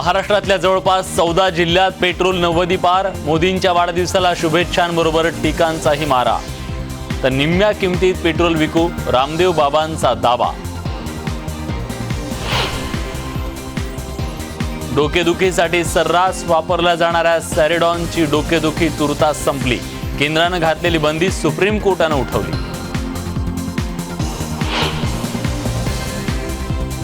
महाराष्ट्रातल्या जवळपास चौदा जिल्ह्यात पेट्रोल नव्वदी पार. मोदींच्या वाढदिवसाला शुभेच्छांबरोबर टीकांचाही मारा. तर निम्म्या किमतीत पेट्रोल विकू रामदेव बाबांचा दावा. डोकेदुखीसाठी सर्रास वापरल्या जाणाऱ्या सॅरेडॉनची डोकेदुखी तुर्तास संपली. केंद्रानं घातलेली बंदी सुप्रीम कोर्टानं उठवली.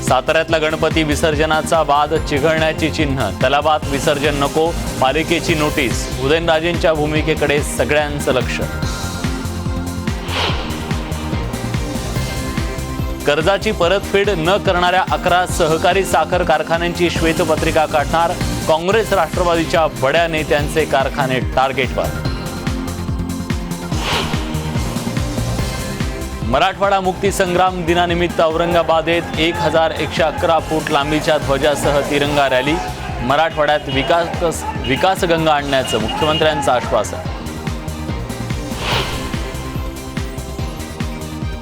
साताऱ्यातला गणपती विसर्जनाचा वाद चिघळण्याची चिन्ह तलावात विसर्जन नको पालिकेची नोटीस उदयनराजेंच्या भूमिकेकडे सगळ्यांचं लक्ष. कर्जाची परतफेड न करणाऱ्या अकरा सहकारी साखर कारखान्यांची श्वेतपत्रिका काढणार काँग्रेस राष्ट्रवादीच्या बड्या नेत्यांचे कारखाने टार्गेटवर. मराठवाडा मुक्ती संग्राम दिनानिमित्त औरंगाबादेत एक हजार एकशे अकरा फूट लांबीच्या ध्वजासह तिरंगा रॅली मराठवाड्यात विकास विकासगंगा आणण्याचं मुख्यमंत्र्यांचं आश्वासन.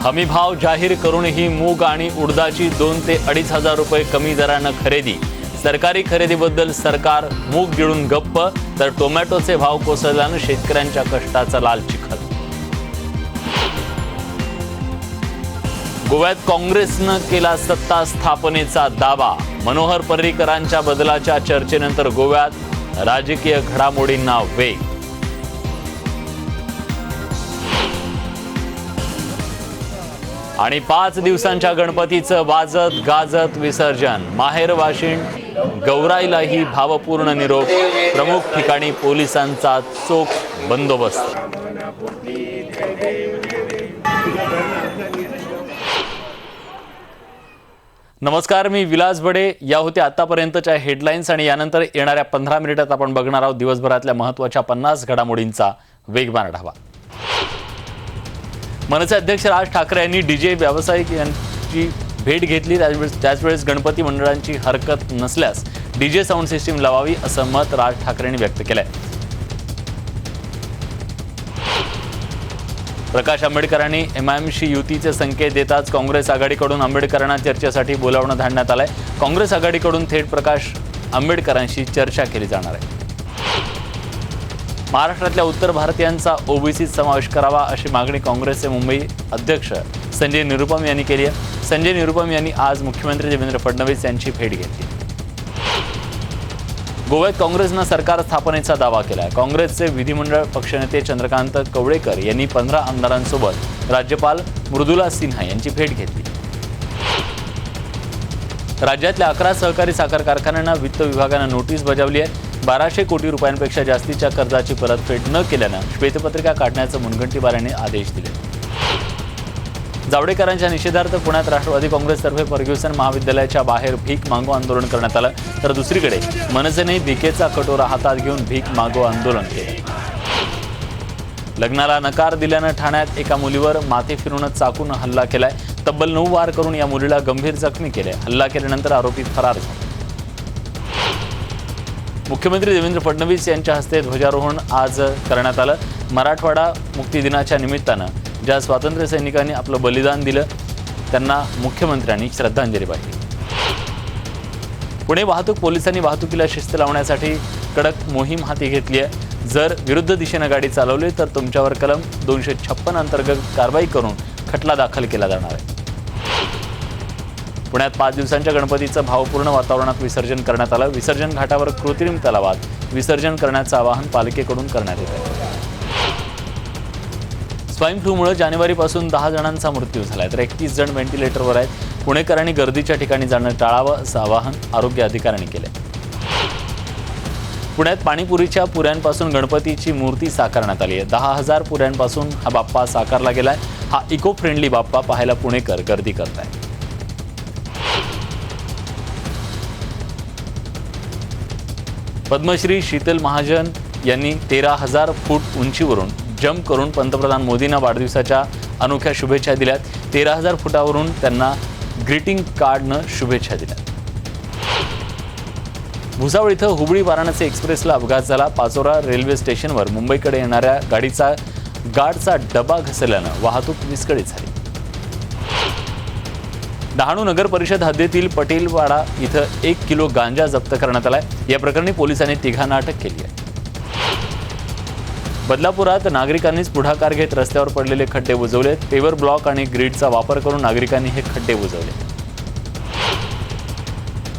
हमीभाव जाहीर करूनही मूग आणि उडदाची दोन ते अडीच हजार रुपये कमी दरानं खरेदी. सरकारी खरेदीबद्दल सरकार मूग गिळून गप्प तर टोमॅटोचे भाव कोसळल्यानं शेतकऱ्यांच्या कष्टाचा लाल चिखल. गोव्यात काँग्रेसनं केला सत्ता स्थापनेचा दावा. मनोहर पर्रीकरांच्या बदलाच्या चर्चेनंतर गोव्यात राजकीय घडामोडींना वेग. आणि पाच दिवसांच्या गणपतीचं वाजत गाजत विसर्जन. माहेर वाशिण गौराईलाही भावपूर्ण निरोप. प्रमुख ठिकाणी पोलिसांचा चोख बंदोबस्त. नमस्कार मी विलास बडे. या होत्या आतापर्यंतच्या हेडलाईन्स आणि यानंतर येणाऱ्या पंधरा मिनिटात आपण बघणार आहोत दिवसभरातल्या महत्त्वाच्या पन्नास घडामोडींचा वेगवान आढावा. मनसे अध्यक्ष राज ठाकरे यांनी डीजे व्यावसायिक यांची भेट घेतली. त्याचवेळेस त्याचवेळेस गणपती मंडळांची हरकत नसल्यास डीजे साऊंड सिस्टीम लावावी असं मत राज ठाकरेंनी व्यक्त केलंय. प्रकाश आंबेडकरांनी एमआयएमशी युतीचे संकेत देताच काँग्रेस आघाडीकडून आंबेडकरांना चर्चेसाठी बोलावणं धाडण्यात आलंय. काँग्रेस आघाडीकडून थेट प्रकाश आंबेडकरांशी चर्चा केली जाणार आहे. महाराष्ट्रातल्या उत्तर भारतीयांचा ओबीसीत समावेश करावा अशी मागणी काँग्रेसचे मुंबई अध्यक्ष संजय निरुपम यांनी केली आहे. संजय निरुपम यांनी आज मुख्यमंत्री देवेंद्र फडणवीस यांची भेट घेतली. गोव्यात काँग्रेसनं सरकार स्थापनेचा दावा केला काँग्रेसचे विधिमंडळ पक्षनेते चंद्रकांत कवळेकर यांनी पंधरा आमदारांसोबत राज्यपाल मृदुला सिन्हा यांची भेट घेतली. राज्यातल्या अकरा सहकारी साखर कारखान्यांना वित्त विभागानं नोटीस बजावली आहे. बाराशे कोटी रुपयांपेक्षा जास्तीच्या कर्जाची परतफेड न केल्यानं श्वेतपत्रिका काढण्याचं मुनगंटीवार यांनी आदेश दिले. जावडेकरांच्या निषेधार्थ पुण्यात राष्ट्रवादी काँग्रेसतर्फे फर्ग्युसन महाविद्यालयाच्या बाहेर भीक मागो आंदोलन करण्यात आलं. तर दुसरीकडे मनसेने भीकेचा कटोरा हातात घेऊन भीक मागो आंदोलन केलं. लग्नाला नकार दिल्यानं ठाण्यात एका मुलीवर माथे फिरून चाकून हल्ला केलाय. तब्बल नऊ वार करून या मुलीला गंभीर जखमी केले. हल्ला केल्यानंतर आरोपी फरार मुख्यमंत्री देवेंद्र फडणवीस यांच्या हस्ते ध्वजारोहण आज करण्यात आलं. मराठवाडा मुक्ती दिनाच्या निमित्तानं ज्या स्वातंत्र्य सैनिकांनी आपलं बलिदान दिलं त्यांना मुख्यमंत्र्यांनी श्रद्धांजली वाहिली. पुणे वाहतूक पोलिसांनी वाहतुकीला शिस्त लावण्यासाठी कडक मोहीम हाती घेतली आहे. जर विरुद्ध दिशेनं गाडी चालवली तर तुमच्यावर कलम दोनशे छप्पन अंतर्गत कारवाई करून खटला दाखल केला जाणार आहे. पुण्यात पाच दिवसांच्या गणपतीचं भावपूर्ण वातावरणात विसर्जन करण्यात आलं. विसर्जन घाटावर कृत्रिम तलावात विसर्जन करण्याचं आवाहन पालिकेकडून करण्यात येत आहे. स्वाईन फ्लूमुळे जानेवारीपासून दहा जणांचा मृत्यू झालाय. तर एकतीस जण व्हेंटिलेटरवर आहेत. पुणेकरांनी गर्दीच्या ठिकाणी जाणं टाळावं असं आवाहन आरोग्य अधिकाऱ्यांनी केलं पुण्यात पाणीपुरीच्या पुऱ्यांपासून गणपतीची मूर्ती साकारण्यात आली आहे. दहा हजार पुऱ्यांपासून हा बाप्पा साकारला गेलाय. हा इको फ्रेंडली बाप्पा पाहायला पुणेकर गर्दी करत आहे पद्मश्री शीतल महाजन यांनी तेरा हजार फूट उंचीवरून जम्प करून पंतप्रधान मोदींना वाढदिवसाच्या अनोख्या शुभेच्छा दिल्यात. तेरा हजार फुटावरून त्यांना ग्रीटिंग कार्डनं शुभेच्छा दिल्या भुसावळ इथं हुबळी वाराणसी एक्सप्रेसला अपघात झाला. पाचोरा रेल्वे स्टेशनवर मुंबईकडे येणाऱ्या गाडीचा गाडचा डबा घसरल्यानं वाहतूक विस्कळीत झाली. डहाणू नगर परिषद हद्दीतील पटेलवाडा इथं एक किलो गांजा जप्त करण्यात आलाय. या प्रकरणी पोलिसांनी तिघांना अटक केली आहे. बदलापुरात नागरिकांनीच पुढाकार घेत रस्त्यावर पडलेले खड्डे बुजवले. पेवर ब्लॉक आणि ग्रीडचा वापर करून नागरिकांनी हे खड्डे बुजवले.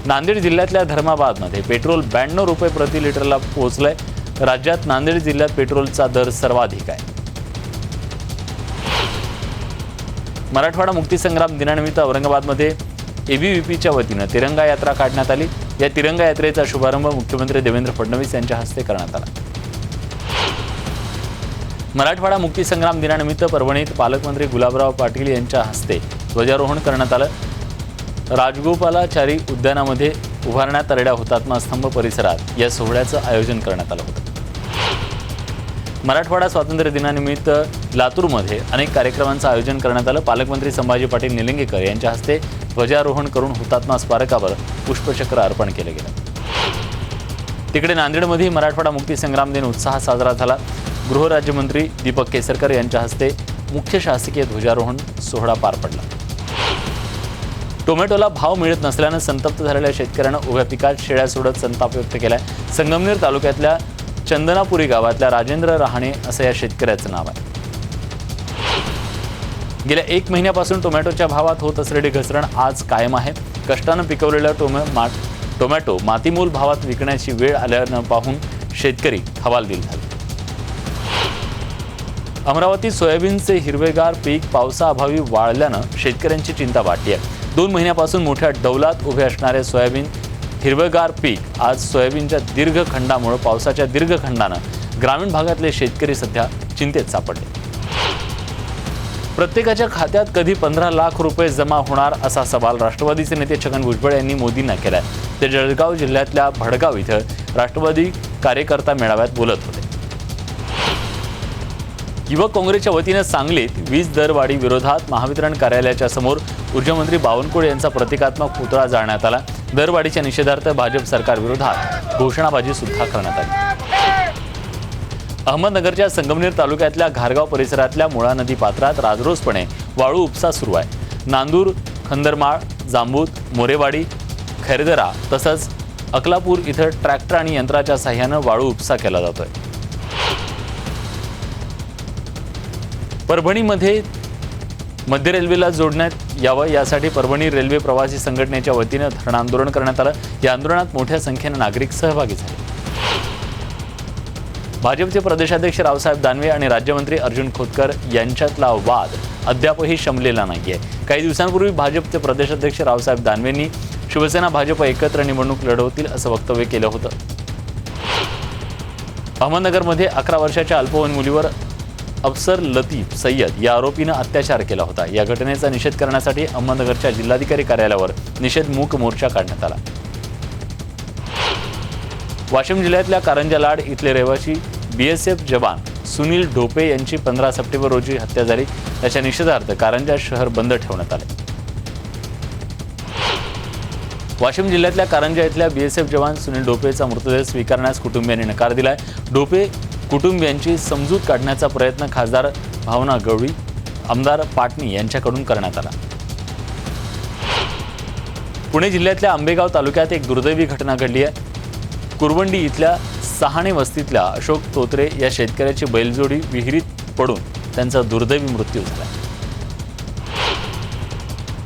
नांदेड जिल्ह्यातल्या धर्माबादमध्ये पेट्रोल ब्याण्णव रुपये प्रति लिटरला पोहोचलंय. राज्यात नांदेड जिल्ह्यात पेट्रोलचा दर सर्वाधिक आहे. मराठवाडा मुक्तीसंग्राम दिनानिमित्त औरंगाबादमध्ये एबीव्हीपीच्या वतीनं तिरंगा यात्रा काढण्यात आली. या तिरंगा यात्रेचा शुभारंभ मुख्यमंत्री देवेंद्र फडणवीस यांच्या हस्ते करण्यात आला. मराठवाडा मुक्तीसंग्राम दिनानिमित्त परभणीत पालकमंत्री गुलाबराव पाटील यांच्या हस्ते ध्वजारोहण करण्यात आलं. राजगोपालाचारी उद्यानामध्ये उभारण्यात आलेल्या हुतात्मा स्तंभ परिसरात या सोहळ्याचं आयोजन करण्यात आलं होतं. मराठवाडा स्वातंत्र्य दिनानिमित्त लातूरमध्ये अनेक कार्यक्रमांचं आयोजन करण्यात आलं. पालकमंत्री संभाजी पाटील निलंगेकर यांच्या हस्ते ध्वजारोहण करून हुतात्मा स्मारकावर पुष्पचक्र अर्पण केलं गेलं. तिकडे नांदेडमध्ये मराठवाडा मुक्तीसंग्राम दिन उत्साहात साजरा झाला. गृहराज्यमंत्री दीपक केसरकर यांच्या हस्ते मुख्य शासकीय ध्वजारोहण सोहळा पार पडला. टोमॅटोला भाव मिळत नसल्यानं संतप्त झालेल्या शेतकऱ्यानं उभ्या पिकात शेळ्या सोडत संताप व्यक्त केलाय. संगमनेर तालुक्यातल्या चंदनापुरी गावातल्या राजेंद्र रहाणे असं या शेतकऱ्याचं नाव आहे. गेल्या एक महिन्यापासून टोमॅटोच्या भावात होत असलेली घसरण आज कायम आहे. कष्टानं पिकवलेला टोमॅ मा टोमॅटो मातीमूल भावात विकण्याची वेळ आल्यानं पाहून शेतकरी हवालदिल झाले. अमरावतीत सोयाबीनचे हिरवेगार पीक पावसाअभावी वाळल्यानं शेतकऱ्यांची चिंता वाढली आहे. दोन महिन्यापासून मोठ्या डौलात उभे असणारे सोयाबीन हिरवेगार पीक आज सोयाबीनच्या दीर्घ खंडामुळे पावसाच्या दीर्घ खंडानं ग्रामीण भागातले शेतकरी सध्या चिंतेत सापडले. प्रत्येकाच्या खात्यात कधी पंधरा लाख रुपये जमा होणार असा सवाल राष्ट्रवादीचे नेते छगन भुजबळ यांनी मोदींना केलाय. ते जळगाव जिल्ह्यातल्या भडगाव इथं राष्ट्रवादी कार्यकर्ता मेळाव्यात बोलत होते. युवक काँग्रेसच्या वतीनं सांगलीत वीज दरवाढी विरोधात महावितरण कार्यालयाच्या समोर ऊर्जामंत्री बावनकुळे यांचा प्रतिकात्मक पुतळा जाळण्यात आला. दरवाढीच्या निषेधार्थ भाजप सरकारविरोधात घोषणाबाजी सुद्धा करण्यात आली. अहमदनगरच्या संगमनेर तालुक्यातल्या घारगाव परिसरातल्या मुळा नदी पात्रात राजरोसपणे वाळू उपसा सुरू आहे. नांदूर खंदरमाळ जांबूत मोरेवाडी खैरदरा तसंच अकलापूर इथं ट्रॅक्टर आणि यंत्राच्या साह्यानं वाळू उपसा केला जातोय. परभणीमध्ये मध्य रेल्वेला जोडण्यात यावं यासाठी परभणी रेल्वे प्रवासी संघटनेच्या वतीनं धरण आंदोलन करण्यात आलं. या आंदोलनात मोठ्या संख्येनं नागरिक सहभागी झाले. भाजपचे प्रदेशाध्यक्ष रावसाहेब दानवे आणि राज्यमंत्री अर्जुन खोतकर यांच्यातला वाद अद्यापही शमलेला नाहीये. काही दिवसांपूर्वी भाजपचे प्रदेशाध्यक्ष रावसाहेब दानवेंनी शिवसेना भाजप एकत्र निवडणूक लढवतील असं वक्तव्य केलं होतं. अहमदनगरमध्ये अकरा वर्षाच्या अल्पवयीन मुलीवर अफसर लतीफ सय्यद या आरोपीनं अत्याचार केला होता. या घटनेचा निषेध करण्यासाठी अहमदनगरच्या जिल्हाधिकारी कार्यालयावर निषेध मूक मोर्चा काढण्यात आला. वाशिम जिल्ह्यातल्या कारंजा लाड इथले रहिवासी बीएसएफ जवान सुनील ढोपे यांची पंधरा सप्टेंबर रोजी हत्या झाली. त्याच्या निषेधार्थ कारंजा शहर बंद ठेवण्यात आले. वाशिम जिल्ह्यातल्या कारंजा इथल्या बीएसएफ जवान सुनील ढोपेचा मृतदेह स्वीकारण्यास कुटुंबियांनी नकार दिलाय. ढोपे कुटुंबियांची समजूत काढण्याचा प्रयत्न खासदार भावना गवळी आमदार पाटणी यांच्याकडून करण्यात आला. पुणे जिल्ह्यातल्या आंबेगाव तालुक्यात एक दुर्दैवी घटना घडली आहे. कुरवंडी इथल्या सहाणे वस्तीतल्या अशोक तोत्रे या शेतकऱ्याची बैलजोडी विहिरीत पडून त्यांचा दुर्दैवी मृत्यू झाला.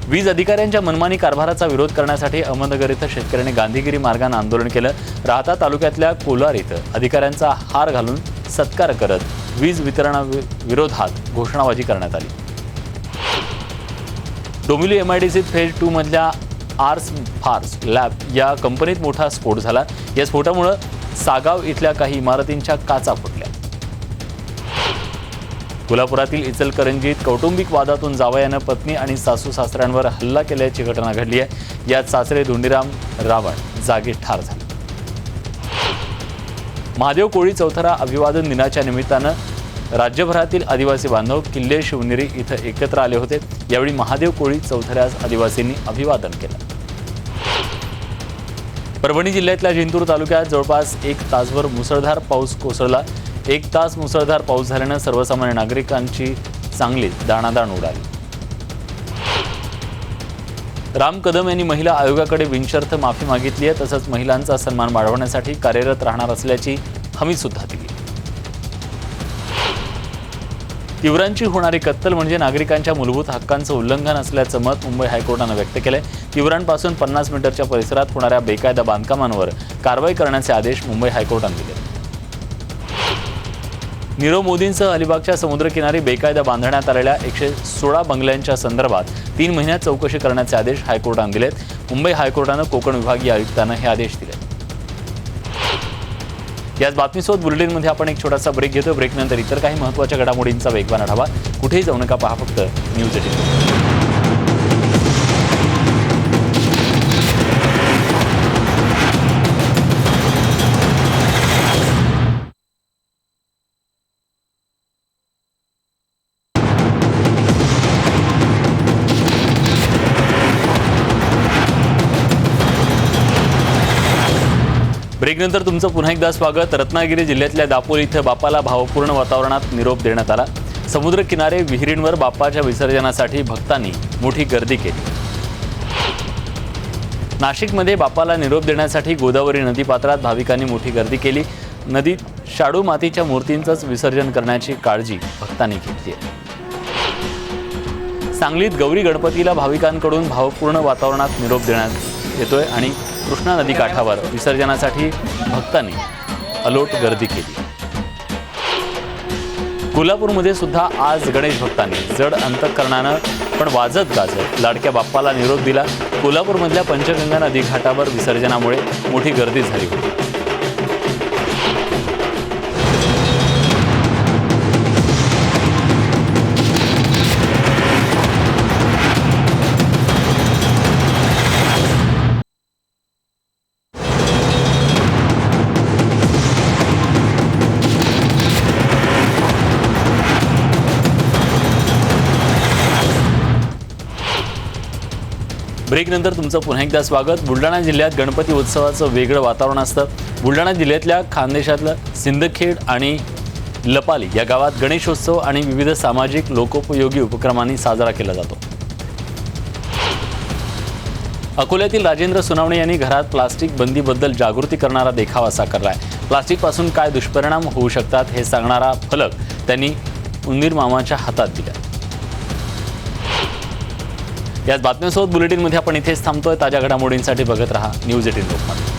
वीज अधिकाऱ्यांच्या मनमानी कारभाराचा विरोध करण्यासाठी अहमदनगर इथं शेतकऱ्यांनी गांधीगिरी मार्गानं आंदोलन केलं. राहता तालुक्यातल्या कोलार इथं अधिकाऱ्यांचा हार घालून सत्कार करत वीज वितरणाविरोधात घोषणाबाजी करण्यात आली. डोमिली एमआयडीसीत फेज टू मधल्या आर्स फार्स लॅब या कंपनीत मोठा स्फोट झाला. या स्फोटामुळं सागाव इथल्या काही इमारतींच्या काचा फुटल्या. कोल्हापुरातील इचलकरंजीत कौटुंबिक वादातून जावयानं पत्नी आणि सासू सासऱ्यांवर हल्ला केल्याची घटना घडली आहे. यात सासरे धोंडीराम रावण जागी ठार झाले. महादेव कोळी चौथरा अभिवादन दिनाच्या निमित्तानं राज्यभरातील आदिवासी बांधव किल्ले शिवनेरी इथं एकत्र आले होते. यावेळी महादेव कोळी चौथऱ्यास आदिवासींनी अभिवादन केलं. परभणी जिल्ह्यातल्या जिंतूर तालुक्यात जवळपास एक तासभर मुसळधार पाऊस कोसळला. एक तास मुसळधार पाऊस झाल्यानं सर्वसामान्य नागरिकांची चांगलीच दाणादाण उडाली. राम कदम यांनी महिला आयोगाकडे बिनशर्त माफी मागितली आहे तसंच महिलांचा सन्मान वाढवण्यासाठी कार्यरत राहणार असल्याची हमी सुद्धा दिली. तिवरांची होणारी कत्तल म्हणजे नागरिकांच्या मूलभूत हक्कांचं उल्लंघन असल्याचं मत मुंबई हायकोर्टानं व्यक्त केलंय. तिवरांपासून पन्नास मीटरच्या परिसरात होणाऱ्या बेकायदा बांधकामांवर कारवाई करण्याचे आदेश मुंबई हायकोर्टानं दिले. नीरव मोदींसह अलिबागच्या समुद्रकिनारी बेकायदा बांधण्यात आलेल्या एकशे सोळा बंगल्यांच्या संदर्भात तीन महिन्यात चौकशी करण्याचे आदेश हायकोर्टानं दिलेत. मुंबई हायकोर्टानं कोकण विभागीय आयुक्तांना हे आदेश दिले याच बातमीसोबत बुलेटिनमध्ये आपण एक छोटासा ब्रेक घेतो ब्रेकनंतर इतर काही महत्त्वाच्या घडामोडींचा वेगवान आढावा. कुठेही जाऊ नका पहा फक्त न्यूज एटीन. ब्रेकनंतर तुमचं पुन्हा एकदा स्वागत. रत्नागिरी जिल्ह्यातल्या दापोली इथं बापाला भावपूर्ण वातावरणात निरोप देण्यात आला. समुद्र किनारे विहिरींवर बाप्पाच्या विसर्जनासाठी भक्तांनी मोठी गर्दी केली. नाशिकमध्ये बापाला निरोप देण्यासाठी गोदावरी नदीपात्रात भाविकांनी मोठी गर्दी केली. नदीत शाडू मातीच्या मूर्तींचंच विसर्जन करण्याची काळजी भक्तांनी घेतली आहे. सांगलीत गौरी गणपतीला भाविकांकडून भावपूर्ण वातावरणात निरोप देण्यात येतोय आणि कृष्णा नदी काठावर विसर्जनासाठी भक्तांनी अलोट गर्दी केली. कोल्हापूरमध्ये सुद्धा आज गणेश भक्तांनी जड अंतकरणानं पण वाजत गाजत लाडक्या बाप्पाला निरोप दिला. कोल्हापूरमधल्या पंचगंगा नदी घाटावर विसर्जनामुळे मोठी गर्दी झाली होती. ब्रेकनंतर तुमचं पुन्हा एकदा स्वागत. बुलढाणा जिल्ह्यात गणपती उत्सवाचं वेगळं वातावरण असतं. बुलढाणा जिल्ह्यातल्या खानदेशातलं सिंदखेड आणि लपाली या गावात गणेशोत्सव आणि विविध सामाजिक लोकोपयोगी उपक्रमांनी साजरा केला जातो. अकोल्यातील राजेंद्र सुनावणे यांनी घरात प्लास्टिक बंदीबद्दल जागृती करणारा देखावा साकारला आहे प्लास्टिकपासून काय दुष्परिणाम होऊ शकतात हे सांगणारा फलक त्यांनी उंदीर मामाच्या हातात दिला. याच बातम्यांसोबत बुलेटिनमध्ये आपण इथेच थांबतोय. ताज्या घडामोडींसाठी बघत रहा. News eighteen Lokmat